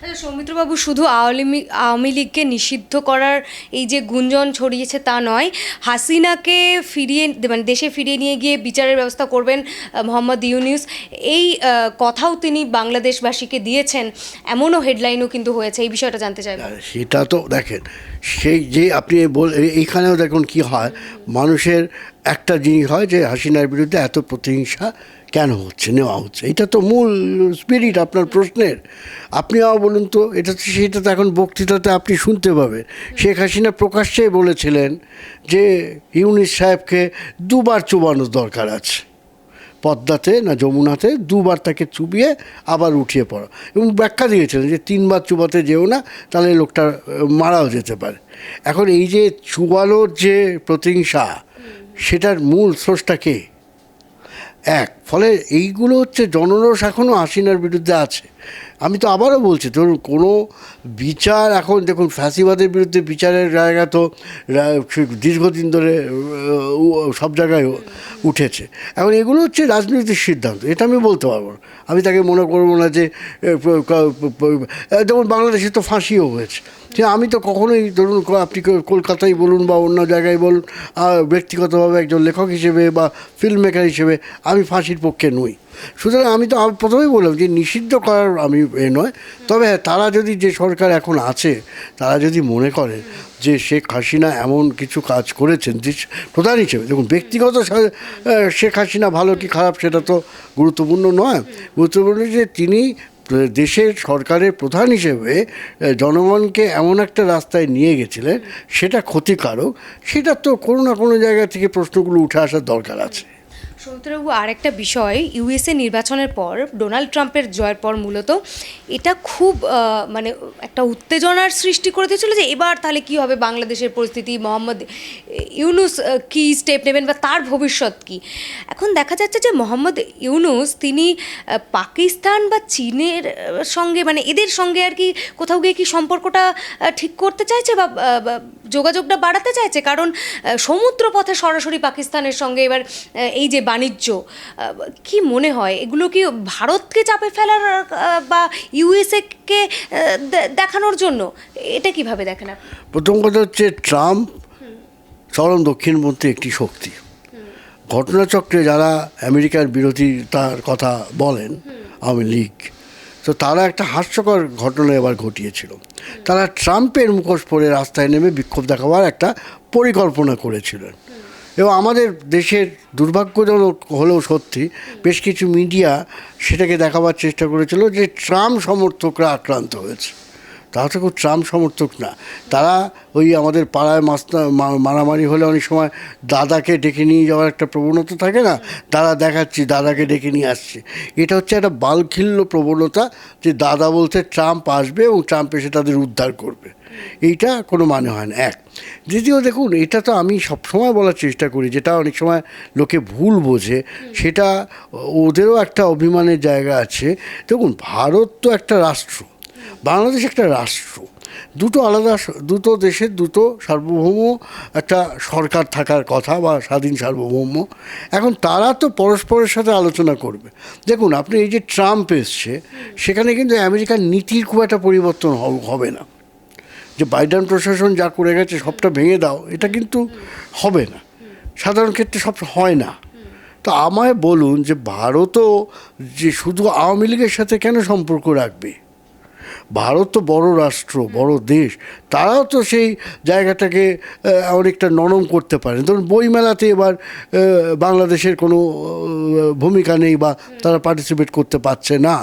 আচ্ছা, সৌমিত্রবাবু শুধু আওয়ামী আওয়ামী লীগকে নিষিদ্ধ করার এই যে গুঞ্জন ছড়িয়েছে তা নয় হাসিনাকে ফিরিয়ে মানে দেশে ফিরিয়ে নিয়ে গিয়ে বিচারের ব্যবস্থা করবেন মোহাম্মদ ইউনিউস এই কথাও তিনি বাংলাদেশবাসীকে দিয়েছেন এমনও হেডলাইনও কিন্তু হয়েছে এই বিষয়টা জানতে চাই সেটা তো দেখেন সেই যে আপনি বল এইখানেও দেখুন কি হয় মানুষের একটা জিনিস হয় যে হাসিনার বিরুদ্ধে এত প্রতিহিংসা কেন হচ্ছে, নেওয়া হচ্ছে? এটা তো মূল স্পিরিট আপনার প্রশ্নের। আপনি আপনিও বলুন তো, এটা তো সেটা তো এখন বক্তৃতাতে আপনি শুনতে পাবেন। শেখ হাসিনা প্রকাশ্যেই বলেছিলেন যে ইউনিস সাহেবকে দুবার চুবানোর দরকার আছে। পদ্মাতে না যমুনাতে দুবার তাকে চুবিয়ে আবার উঠিয়ে পড়া। এবং ব্যাখ্যা দিয়েছিলেন যে তিনবার চুবাতে যেও না, তাহলে লোকটা মারাও যেতে পারে। এখন এই যে চুবালোর যে প্রতিহিংসা সেটার মূল স্রোসটা কে? এক। ফলে এইগুলো হচ্ছে জনরোষ এখনও হাসিনার বিরুদ্ধে আছে। আমি তো আবারও বলছি, ধরুন কোনো বিচার এখন দেখুন ফ্যাসিবাদের বিরুদ্ধে বিচারের জায়গা তো দীর্ঘদিন ধরে সব জায়গায় উঠেছে। এখন এগুলো হচ্ছে রাজনৈতিক সিদ্ধান্ত, এটা আমি বলতে পারব না। আমি তাকে মনে করব না যে যেমন বাংলাদেশে তো ফাঁসিও হয়েছে। আমি তো কখনোই, ধরুন আপনি কলকাতায় বলুন বা অন্য জায়গায় বলুন ব্যক্তিগতভাবে একজন লেখক হিসেবে বা ফিল্ম মেকার হিসেবে আমি ফাঁসির পক্ষে নই। সুতরাং আমি তো প্রথমেই বললাম যে নিষিদ্ধ করার আমি এ নয়। তবে হ্যাঁ, তারা যদি যে সরকার এখন আছে তারা যদি মনে করে যে শেখ হাসিনা এমন কিছু কাজ করেছেন দেশ প্রধান হিসেবে দেখুন ব্যক্তিগত শেখ হাসিনা ভালো কি খারাপ সেটা তো গুরুত্বপূর্ণ নয়। গুরুত্বপূর্ণ যে তিনি দেশের সরকারের প্রধান হিসেবে জনগণকে এমন একটা রাস্তায় নিয়ে গেছিলেন সেটা ক্ষতিকারক। সেটা তো কোনো না কোনো জায়গা থেকে প্রশ্নগুলো উঠে আসার দরকার আছে। সৌমিত্রবাবু আরেকটা বিষয় ইউএসএ নির্বাচনের পর ডোনাল্ড ট্রাম্পের জয়ের পর মূলত এটা খুব মানে একটা উত্তেজনার সৃষ্টি করে দিয়েছিল যে এবার তাহলে কি হবে বাংলাদেশের পরিস্থিতি, মোহাম্মদ, ইউনুস কি স্টেপ নেবেন বা তার ভবিষ্যৎ কি? এখন দেখা যাচ্ছে যে মোহাম্মদ ইউনুস তিনি পাকিস্তান বা চীনের সঙ্গে মানে এদের সঙ্গে আর কি কোথাও গিয়ে কি সম্পর্কটা ঠিক করতে চাইছে বা যোগাযোগটা বাড়াতে চাইছে কারণ সমুদ্র পথে সরাসরি পাকিস্তানের সঙ্গে এবার এই যে বাণিজ্য কি মনে হয়? এগুলো কি ভারতকে চাপে ফেলার বা ইউএসএ কে আহ, দেখানোর জন্য? এটা কীভাবে দেখেন প্রথম কথা হচ্ছে ট্রাম্প চরম দক্ষিণপন্থী একটি শক্তি। ঘটনাচক্রে যারা আমেরিকার বিরোধিতার কথা বলেন আওয়ামী লীগ তো তারা একটা হাস্যকর ঘটনা এবার ঘটিয়েছিল। তারা ট্রাম্পের মুখোশ পরে রাস্তায় নেমে বিক্ষোভ দেখাবার একটা পরিকল্পনা করেছিলেন। এবং আমাদের দেশের দুর্ভাগ্যজনক হলেও সত্যি বেশ কিছু মিডিয়া সেটাকে দেখাবার চেষ্টা করেছিল যে ট্রাম্প সমর্থকরা আক্রান্ত হয়েছে। তারা তো খুব ট্রাম্প সমর্থক না। তারা ওই আমাদের পাড়ায় মাস্তা মারামারি হলে অনেক সময় দাদাকে ডেকে নিয়ে যাওয়ার একটা প্রবণতা থাকে না? দাদা দেখাচ্ছি, দাদাকে ডেকে নিয়ে আসছে। এটা হচ্ছে একটা বালখিল্য প্রবণতা যে দাদা বলতে ট্রাম্প আসবে এবং ট্রাম্প এসে তাদের উদ্ধার করবে। এইটা কোনো মানে হয় না। এক, দ্বিতীয় দেখুন, এটা তো আমি সবসময় বলার চেষ্টা করি, যেটা অনেক সময় লোকে ভুল বোঝে, সেটা ওদেরও একটা অভিমানের জায়গা আছে। দেখুন, ভারত তো একটা রাষ্ট্র। বাংলাদেশ একটা রাষ্ট্র। দুটো আলাদা দুটো দেশের দুটো সার্বভৌম একটা সরকার থাকার কথা বা স্বাধীন সার্বভৌম। এখন তারা তো পরস্পরের সাথে আলোচনা করবে। দেখুন, আপনি এই যে ট্রাম্প এসছে, সেখানে কিন্তু আমেরিকার নীতির খুব একটা পরিবর্তন হবে না। যে বাইডেন প্রশাসন যা করে গেছে, সবটা ভেঙে দাও, এটা কিন্তু হবে না। সাধারণ ক্ষেত্রে সব হয় না। তো আমায় বলুন যে ভারতও যে শুধু আওয়ামী লীগের সাথে কেন সম্পর্ক রাখবে? ভারত তো বড় রাষ্ট্র বড় দেশ তারাও তো সেই জায়গাটাকে অনেকটা নরম করতে পারে ধরুন বইমেলাতে এবার বাংলাদেশের কোনো ভূমিকা নেই বা তারা পার্টিসিপেট করতে পারছে না।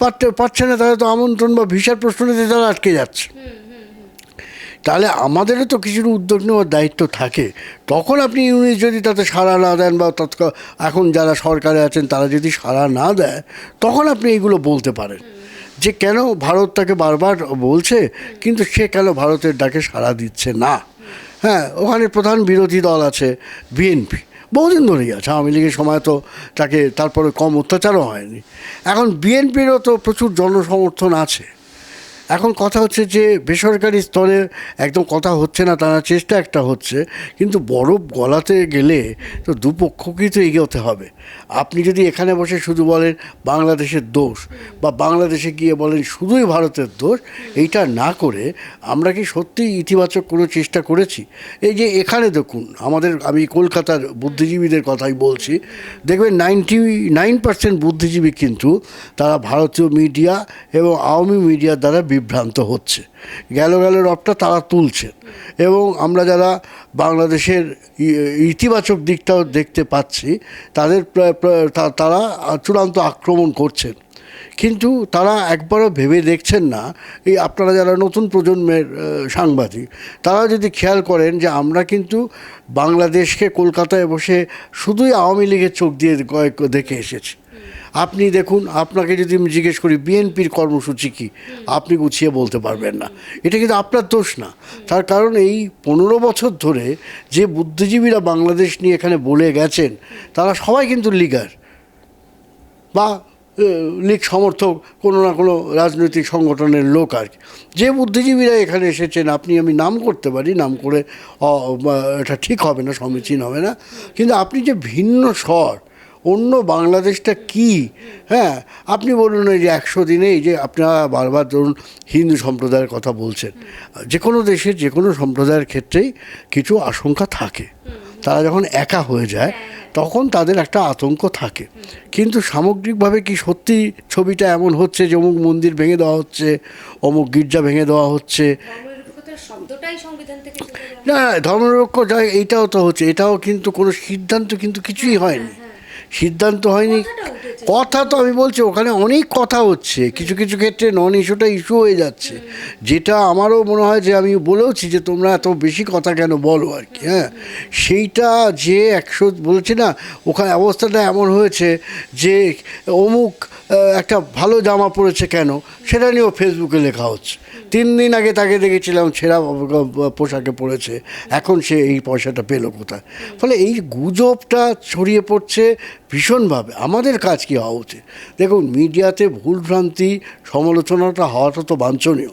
পারতে পারছে না তারা তো আমন্ত্রণ বা ভিসার প্রশ্ন নিতে তারা আটকে যাচ্ছে। তাহলে আমাদেরও তো কিছু উদ্যোগ নেওয়ার দায়িত্ব থাকে। তখন আপনি ইউনিট যদি তাতে সাড়া না দেন বা তৎকাল এখন যারা সরকারে আছেন তারা যদি সাড়া না দেয় তখন আপনি এইগুলো বলতে পারেন। যে কেন ভারত তাকে বারবার বলছে, কিন্তু সে কেন ভারতের ডাকে সাড়া দিচ্ছে না? হ্যাঁ ওখানে প্রধান বিরোধী দল আছে, বিএনপি। বহুদিন ধরেই আছে, আওয়ামী লীগের সময় তো তাকে, তারপরে কম অত্যাচারও হয়নি। এখন বিএনপিরও তো প্রচুর জনসমর্থন আছে। এখন কথা হচ্ছে যে বেসরকারি স্তরে একদম কথা হচ্ছে না, তারা চেষ্টা একটা হচ্ছে, কিন্তু বরফ গলাতে গেলে তো দুপক্ষকেই তো এগোতে হবে। আপনি যদি এখানে বসে শুধু বলেন বাংলাদেশের দোষ বা বাংলাদেশে গিয়ে বলেন শুধুই ভারতের দোষ, এইটা না করে আমরা কি সত্যি ইতিবাচক কোনো চেষ্টা করেছি? এই যে এখানে দেখুন, আমাদের, আমি কলকাতার বুদ্ধিজীবীদের কথাই বলছি, দেখবেন নাইনটি, নাইন পার্সেন্ট বুদ্ধিজীবী কিন্তু তারা ভারতীয় মিডিয়া এবং আওয়ামী মিডিয়ার দ্বারা বিভ্রান্ত হচ্ছে। গেল গেল রবটা তারা তুলছে। এবং আমরা যারা বাংলাদেশের ইতিবাচক দিকটাও দেখতে পাচ্ছি, তাদের তারা চূড়ান্ত আক্রমণ করছেন। কিন্তু তারা একবারও ভেবে দেখছেন না। এই আপনারা যারা নতুন প্রজন্মের সাংবাদিক তারা যদি খেয়াল করেন যে আমরা কিন্তু বাংলাদেশকে কলকাতায় বসে শুধুই আওয়ামী লীগের চোখ দিয়ে দেখে এসেছি। আপনি দেখুন, আপনাকে যদি আমি জিজ্ঞেস করি, বিএনপির কর্মসূচি কী? আপনি গুছিয়ে বলতে পারবেন না। এটা কিন্তু আপনার দোষ না। তার কারণ এই পনেরো বছর ধরে যে বুদ্ধিজীবীরা বাংলাদেশ নিয়ে এখানে বলে গেছেন, তারা সবাই কিন্তু লিগার বা লীগ সমর্থক, কোনো না কোনো রাজনৈতিক সংগঠনের লোক আর কি। যে বুদ্ধিজীবীরা এখানে এসেছেন, আপনি আমি নাম করতে পারি, নাম করে এটা ঠিক হবে না, সমীচীন হবে না। কিন্তু আপনি যে ভিন্ন স্বর অন্য বাংলাদেশটা কি? হ্যাঁ আপনি বলুন এই যে একশো দিনে এই যে আপনারা বারবার ধরুন হিন্দু সম্প্রদায়ের কথা বলছেন যে কোনো দেশের যে কোনো সম্প্রদায়ের ক্ষেত্রেই কিছু আশঙ্কা থাকে। তারা যখন একা হয়ে যায় তখন তাদের একটা আতঙ্ক থাকে। কিন্তু সামগ্রিকভাবে কি সত্যি ছবিটা এমন হচ্ছে যে অমুক মন্দির ভেঙে দেওয়া হচ্ছে অমুক গির্জা ভেঙে দেওয়া হচ্ছে। না ধর্মনিরপেক্ষ যায় এইটাও তো হচ্ছে। এটাও কিন্তু কোনো সিদ্ধান্ত কিন্তু কিছুই হয়নি। সিদ্ধান্ত হয়নি। কথা তো আমি বলছি ওখানে অনেক কথা হচ্ছে। কিছু কিছু ক্ষেত্রে নন ইস্যুটা ইস্যু হয়ে যাচ্ছে। যেটা আমারও মনে হয় যে আমি বলেওছি যে তোমরা এত বেশি কথা কেন বলো আর কি হ্যাঁ? সেইটা যে একশো বলছি না ওখানে অবস্থাটা এমন হয়েছে যে অমুক একটা ভালো জামা পরেছে কেন সেটা নিয়েও ফেসবুকে লেখা হচ্ছে। তিন দিন আগে তাকে দেখেছিলাম, ছেঁড়া পোশাকে পড়েছে। এখন সে এই পয়সাটা পেল কোথায়? ফলে এই গুজবটা ছড়িয়ে পড়ছে ভীষণভাবে। আমাদের কাজ কী হওয়া উচিত? দেখুন, মিডিয়াতে ভুলভ্রান্তি, সমালোচনাটা হওয়াটা তো বাঞ্ছনীয়।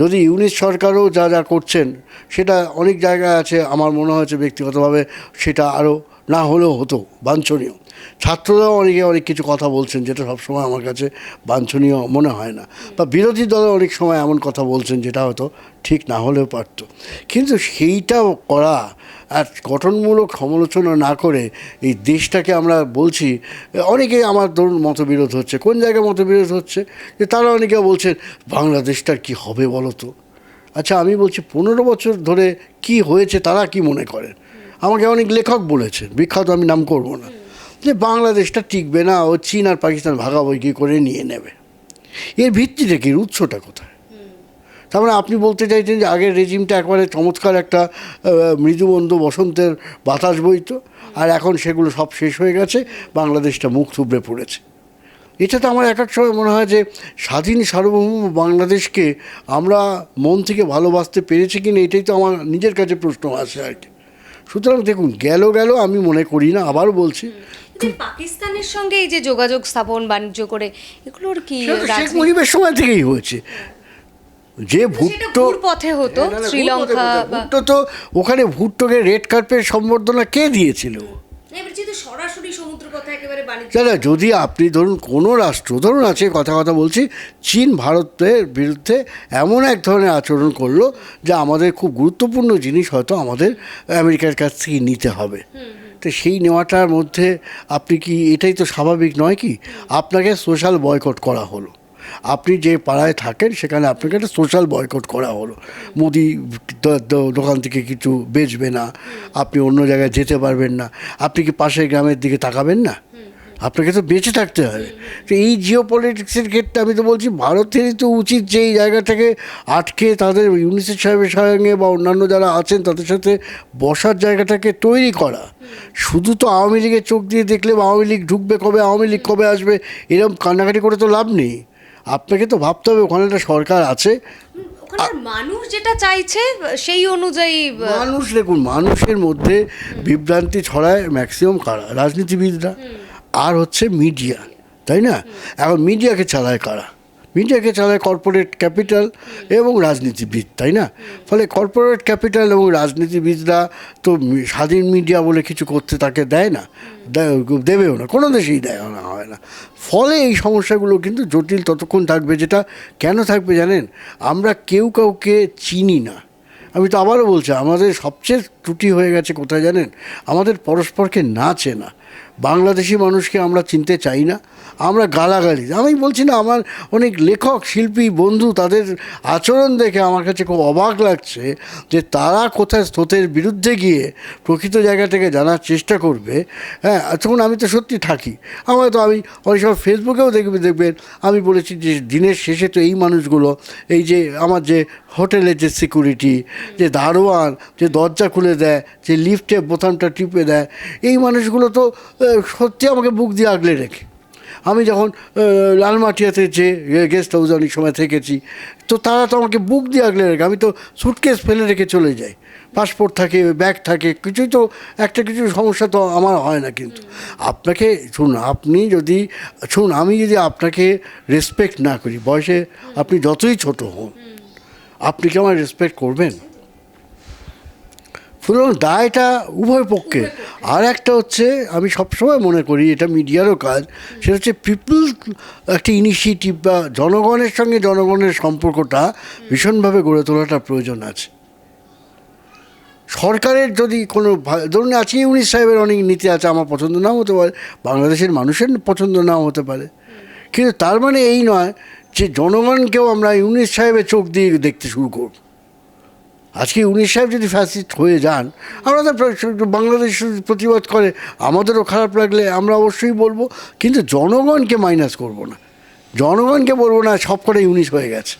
যদি ইউনিট সরকারও যা যা করছেন, সেটা অনেক জায়গায় আছে। আমার মনে হয়েছে ব্যক্তিগতভাবে সেটা আরও না হলেও হতো, বাঞ্ছনীয়। ছাত্ররাও অনেকে অনেক কিছু কথা বলছেন যেটা সবসময় আমার কাছে বাঞ্ছনীয় মনে হয় না। বা বিরোধী দলে অনেক সময় এমন কথা বলছেন যেটা হয়তো ঠিক না হলেও পারতো। কিন্তু সেইটাও করা আর গঠনমূলক সমালোচনা না করে এই দেশটাকে আমরা বলছি অনেকে আমার ধরুন মতবিরোধ হচ্ছে, কোন জায়গায় মতবিরোধ হচ্ছে? যে তারা অনেকে বলছেন, বাংলাদেশটার কি হবে বলো তো? আচ্ছা আমি বলছি, পনেরো বছর ধরে কি হয়েছে তারা কি মনে করেন? আমাকে অনেক লেখক বলেছেন, বিখ্যাত, আমি নাম করব না। যে বাংলাদেশটা টিকবে না ও চীন আর পাকিস্তান ভাগাভাগি করে নিয়ে নেবে। এর ভিত্তিটা কি উৎসটা কোথায়? তার মানে আপনি বলতে চাইছেন যে আগের রেজিমটা একবারে চমৎকার একটা মৃদুবন্ধ বসন্তের বাতাস বইতো, আর এখন সেগুলো সব শেষ হয়ে গেছে, বাংলাদেশটা মুখ থুবড়ে পড়েছে। এটা তো আমার এক এক সময় মনে হয় যে স্বাধীন সার্বভৌম বাংলাদেশকে আমরা মন থেকে ভালোবাসতে পেরেছি কিনা, এটাই তো আমার নিজের কাছে প্রশ্ন আছে আর কি। সুতরাং দেখুন গেল গেল আমি মনে করি না আবার বলছি। যে পাকিস্তানের সঙ্গে এই যে যোগাযোগ স্থাপন বাণিজ্য করে এগুলোর কি শেখ মুজিবের সময় থেকেই হয়েছে। যে ভুট্টো পথে হতো না, শ্রীলঙ্কা ভুট্টো, ভুট্টো তো ওখানে ভুট্টোকে রেড কার্পেট সম্বর্ধনা কে দিয়েছিল এবার যেহেতু সরাসরি সমুদ্র পথে একেবারে বাণিজ্য। দাদা যদি আপনি ধরুন কোনো রাষ্ট্র ধরুন আছে কথা কথা বলছি চীন ভারতের বিরুদ্ধে এমন এক ধরনের আচরণ করল যা আমাদের খুব গুরুত্বপূর্ণ জিনিস হয়তো আমাদের আমেরিকার কাছ থেকে নিতে হবে। তো সেই নেওয়াটার মধ্যে আপনি কি এটাই তো স্বাভাবিক নয় কি? আপনাকে সোশ্যাল বয়কট করা হলো। আপনি যে পাড়ায় থাকেন, সেখানে আপনাকে একটা সোশ্যাল বয়কট করা হলো। মুদি দোকান থেকে কিছু বেচবে না। আপনি অন্য জায়গায় যেতে পারবেন না। আপনি কি পাশের গ্রামের দিকে তাকাবেন না? আপনাকে তো বেঁচে থাকতে হবে। তো এই জিও পলিটিক্সের ক্ষেত্রে আমি তো বলছি, ভারতেরই তো উচিত যে এই জায়গাটাকে আটকে তাদের ইউনিসেফ সাহেবের সঙ্গে বা অন্যান্য যারা আছেন, তাদের সাথে বসার জায়গাটাকে তৈরি করা। শুধু তো আওয়ামী লীগের চোখ দিয়ে দেখলে বা আওয়ামী লীগ ঢুকবে কবে, আওয়ামী লীগ কবে আসবে এরকম কান্নাকাটি করে তো লাভ নেই। আপনাকে তো ভাবতে হবে ওখানে একটা সরকার আছে। মানুষ যেটা চাইছে সেই অনুযায়ী মানুষ দেখুন মানুষের মধ্যে বিভ্রান্তি ছড়ায় ম্যাক্সিমাম কারা? রাজনীতিবিদরা। আর হচ্ছে মিডিয়া তাই না? এখন মিডিয়াকে চালায় কারা? মিডিয়াকে চালায় কর্পোরেট ক্যাপিটাল এবং রাজনীতিবিদ, তাই না? ফলে কর্পোরেট ক্যাপিটাল এবং রাজনীতিবিদরা তো স্বাধীন মিডিয়া বলে কিছু করতে তাকে দেয় না দেবেও না, কোনো দেশেই দেয় না, হয় না। ফলে এই সমস্যাগুলো কিন্তু জটিল ততক্ষণ থাকবে, যেটা কেন থাকবে জানেন? আমরা কেউ কাউকে চিনি না। আমি তো আবারও বলছি, আমাদের সবচেয়ে ত্রুটি হয়ে গেছে কোথায় জানেন? আমাদের পরস্পরকে না। চেনা বাংলাদেশি মানুষকে আমরা চিনতে চাই না, আমরা গালাগালি। আমি বলছি না, আমার অনেক লেখক, শিল্পী, বন্ধু তাদের আচরণ দেখে আমার কাছে খুব অবাক লাগছে যে তারা কোথায় স্রোতের বিরুদ্ধে গিয়ে প্রকৃত জায়গা থেকে জানার চেষ্টা করবে। হ্যাঁ তখন আমি তো সত্যি থাকি। আমার তো আমি অনেক সময় ফেসবুকেও দেখবে দেখবেন আমি বলেছি যে দিনের শেষে তো এই মানুষগুলো, এই যে আমার যে হোটেলের যে সিকিউরিটি, যে দারোয়ান, যে দরজা খুলে দেয়, যে লিফটে বোতামটা টিপে দেয়, এই মানুষগুলো তো সত্যি আমাকে বুক দিয়ে আগলে রেখে। আমি যখন লালমাটিয়াতে যে গেস্ট হাউসে অনেক সময় থেকেছি, তো তারা তো আমাকে বুক দিয়ে আগলে রেখে, আমি তো সুটকেস ফেলে রেখে চলে যাই। পাসপোর্ট থাকে ব্যাগ থাকে, কিছুই তো, একটা কিছু সমস্যা তো আমার হয় না কিন্তু। আপনাকে, শুনুন, আপনি যদি শুন আমি যদি আপনাকে রেসপেক্ট না করি, বয়সে আপনি যতই ছোট হন, আপনি কি আমার রেসপেক্ট করবেন? সুতরাং দায়টা উভয় পক্ষে আর একটা হচ্ছে, আমি সবসময় মনে করি, এটা মিডিয়ারও কাজ, সেটা হচ্ছে পিপল একটা ইনিশিয়েটিভ বা জনগণের সঙ্গে জনগণের সম্পর্কটা ভীষণভাবে গড়ে তোলাটা প্রয়োজন আছে। সরকারের যদি কোনো ধরুন আজকে ইউনিস সাহেবের অনেক নীতি আছে, আমার পছন্দ নাও হতে পারে, বাংলাদেশের মানুষের পছন্দ নাও হতে পারে। কিন্তু তার মানে এই নয় যে জনগণকেও আমরা ইউনিস সাহেবের চোখ দিয়ে দেখতে শুরু করব। আজকে উনিশ সাহেব যদি ফ্যাসিস্ট হয়ে যান, আমরা তো বাংলাদেশ প্রতিবাদ করে, আমাদেরও খারাপ লাগলে আমরা অবশ্যই বলব, কিন্তু জনগণকে মাইনাস করব না। জনগণকে বলব না সব কটাই ইউনিস হয়ে গেছে।